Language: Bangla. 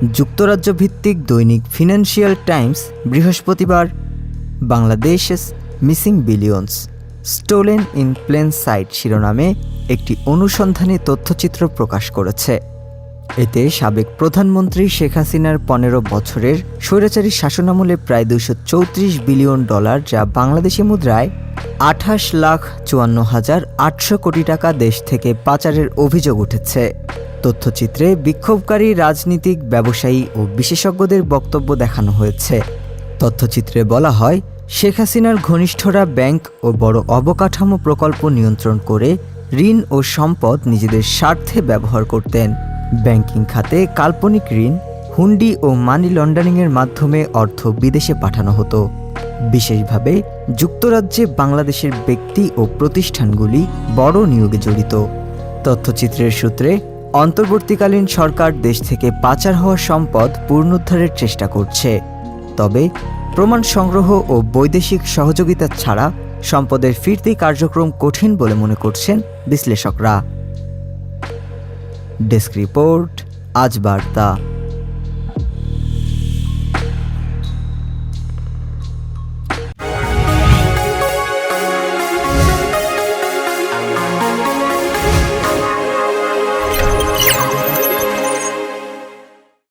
যুক্তরাজ্য ভিত্তিক দৈনিক ফিনান্সিয়াল টাইমস বৃহস্পতিবার Bangladesh missing billions, stolen in plain sight শিরোনামে একটি অনুসন্ধানী তথ্যচিত্র প্রকাশ করেছে। এতে সাবেক প্রধানমন্ত্রী শেখ হাসিনার পনেরো বছরের স্বৈরাচারী শাসনামলে প্রায় দুশো চৌত্রিশ বিলিয়ন ডলার, যা বাংলাদেশি মুদ্রায় আঠাশ লাখ চুয়ান্ন হাজার আটশো কোটি টাকা দেশ থেকে পাচারের অভিযোগ উঠেছে। তথ্যচিত্রে বিক্ষোভকারী রাজনীতিক, ব্যবসায়ী ও বিশেষজ্ঞদের বক্তব্য দেখানো হয়েছে। তথ্যচিত্রে বলা হয়, শেখ হাসিনার ঘনিষ্ঠরা ব্যাংক ও বড় অবকাঠামো প্রকল্প নিয়ন্ত্রণ করে ঋণ ও সম্পদ নিজেদের স্বার্থে ব্যবহার করতেন। ব্যাংকিং খাতে কাল্পনিক ঋণ, হুন্ডি ও মানি লন্ডারিংয়ের মাধ্যমে অর্থ বিদেশে পাঠানো হতো। বিশেষভাবে, যুক্তরাজ্যে বাংলাদেশের ব্যক্তি ও প্রতিষ্ঠানগুলি বড় নিয়োগে জড়িত। তথ্যচিত্রের সূত্রে অন্তর্বর্তীকালীন সরকার দেশ থেকে পাচার হওয়া সম্পদ পুনরুদ্ধারের চেষ্টা করছে। তবে প্রমাণ সংগ্রহ ও বৈদেশিক সহযোগিতা ছাড়া সম্পদের ফিরতি কার্যক্রম কঠিন বলে মনে করছেন বিশ্লেষকরা। ডেস্ক রিপোর্ট, আজ বার্তা।